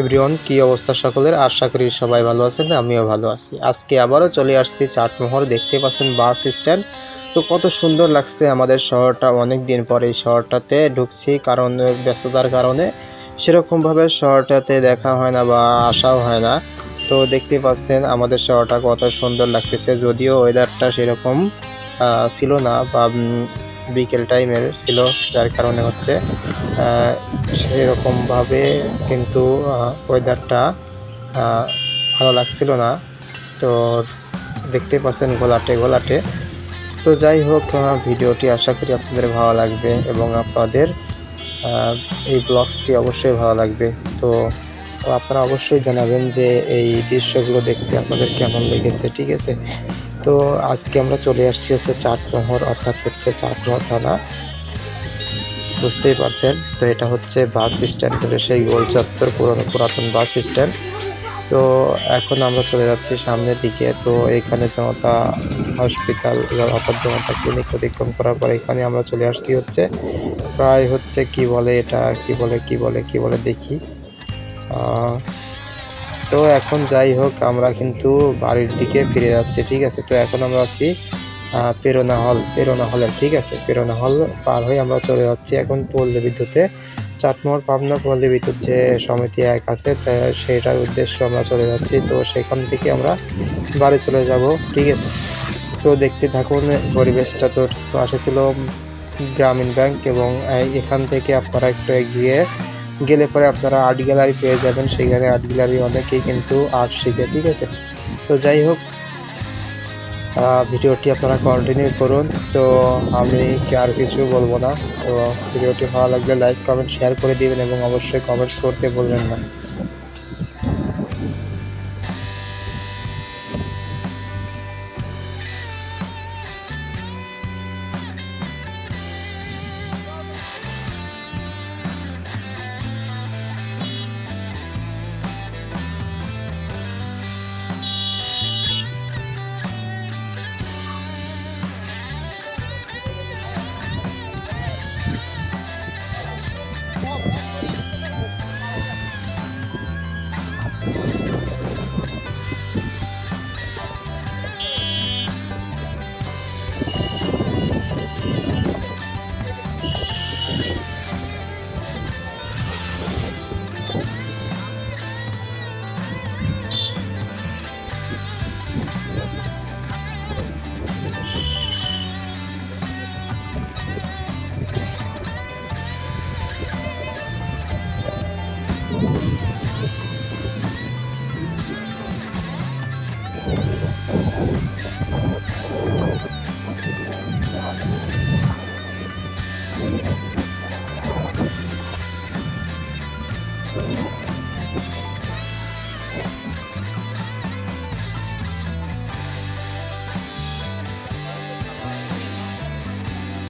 Everyone, কি অবস্থা সকলের? আশা করি সবাই ভালো আছেন, আমিও ভালো আছি। আজকে আবারও চলে আসছি চাটমোহর, দেখতে পাচ্ছেন বাস স্ট্যান্ড। তো কত সুন্দর লাগছে আমাদের শহরটা অনেক দিন পরে এই শহরটাতে ঢুকছি, কারণ, ব্যস্ততার কারণে সেরকমভাবে শহরটাতে দেখা হয় না বা আসাও হয় না। তো দেখতে পাচ্ছেন আমাদের শহরটা কত সুন্দর লাগতেছে, যদিও ওয়েদারটা সেরকম ছিল না বা বিকেল টাইমের ছিল, যার কারণে হচ্ছে সেরকমভাবে কিন্তু ওয়েদারটা ভালো লাগছিল না। তো দেখতে পাচ্ছেন গোলাটে গোলাটে। তো যাই হোক ভিডিওটি আশা করি আপনাদের ভালো লাগবে এবং আপনাদের এই ব্লগসটি অবশ্যই ভালো লাগবে। তো আপনারা অবশ্যই জানাবেন যে এই দৃশ্যগুলো দেখতে আপনাদের কেমন লেগেছে, ঠিক আছে? তো আজকে আমরা চলে আসছি হচ্ছে চাটমোহর, অর্থাৎ হচ্ছে চাটমোহর থানা। বুঝতেই পারছেন? তো এটা হচ্ছে বাস স্ট্যান্ডের সেই গোল চত্বর, পুরনো পুরাতন বাস স্ট্যান্ড। তো এখন আমরা চলে যাচ্ছি সামনের দিকে। তো এখানে জনতা হসপিটাল, অর্থাৎ জনতা ক্লিনিক অতিক্রম করার পর এখানে আমরা চলে আসছি হচ্ছে প্রায় হচ্ছে কি বলে এটা, কি বলে কি বলে কি বলে দেখি। তো এখন যাই হোক, আমরা কিন্তু বাড়ির দিকে ফিরে যাচ্ছি, ঠিক আছে? তো এখন আমরা আছি প্রেরণা হল প্রেরণা হলে, ঠিক আছে? প্রেরণা হল পার হয়ে আমরা চলে যাচ্ছি এখন পল্লী বিদ্যুতে। চাটমোহর পাবনা পল্লী বিদ্যুৎ যে সমিতি এক আছে সেটার উদ্দেশ্যে আমরা চলে যাচ্ছি। তো সেখান থেকে আমরা বাড়ি চলে যাব, ঠিক আছে? তো দেখতে থাকুন, পরিবেশটা তো পাশে ছিল গ্রামীণ ব্যাংক এবং এখান থেকে আপনারা একটু এগিয়ে গেলে পরে আপনারা আর্ট গ্যালারি পেয়ে যাবেন। সেখানে আর্ট গ্যালারি অনেকেই কিন্তু আর্ট শিখে, ঠিক আছে? তো যাই হোক ভিডিওটি আপনারা কন্টিনিউ করুন। তো আমি আর কিছু বলব না। তো ভিডিওটি ভালো লাগলে লাইক কমেন্ট শেয়ার করে দিবেন এবং অবশ্যই কমেন্টস করতে বলবেন না।